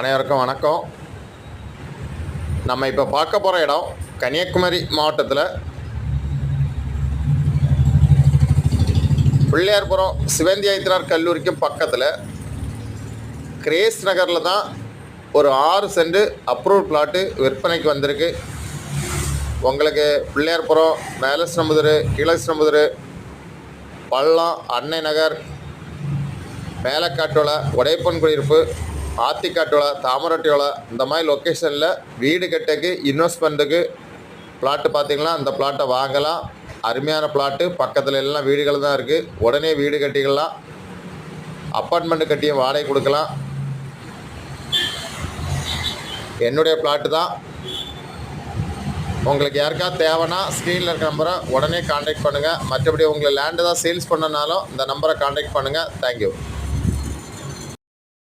அனைவருக்கும் வணக்கம். நம்ம இப்போ பார்க்க போகிற இடம் கன்னியாகுமரி மாவட்டத்தில் பிள்ளையார்புரம் சிவந்தி ஐத்திரார் கல்லூரிக்கும் பக்கத்தில் கிரேஸ் நகரில் தான் ஒரு ஆறு சென்ட் அப்ரூவ் பிளாட்டு விற்பனைக்கு வந்திருக்கு. உங்களுக்கு பிள்ளையார்புரம் மேலஸ்ரம்புதூர் கீழஸ்ரம்புதூர் பள்ளம் அன்னை நகர் மேலக்காட்டோல உடைப்பன் குடியிருப்பு ஆத்திக்காட்டோலை தாமரட்டியோலை இந்த மாதிரி லொக்கேஷனில் வீடு கட்டக்கு இன்வெஸ்ட்மெண்ட்டுக்கு பிளாட்டு பார்த்திங்கன்னா அந்த பிளாட்டை வாங்கலாம். அருமையான பிளாட்டு பக்கத்தில் எல்லாம் வீடுகள் தான் இருக்குது உடனே வீடு கட்டிக்கலாம். அப்பார்ட்மெண்ட்டு கட்டியும் வாடகை கொடுக்கலாம். என்னுடைய பிளாட்டு தான். உங்களுக்கு யாருக்காவது தேவைன்னா ஸ்க்ரீனில் இருக்கிற நம்பரை உடனே காண்டாக்ட் பண்ணுங்கள் மற்றபடி உங்களை லேண்டு தான் சேல்ஸ் பண்ணனாலும் இந்த நம்பரை காண்டாக்ட் பண்ணுங்கள் தேங்க்யூ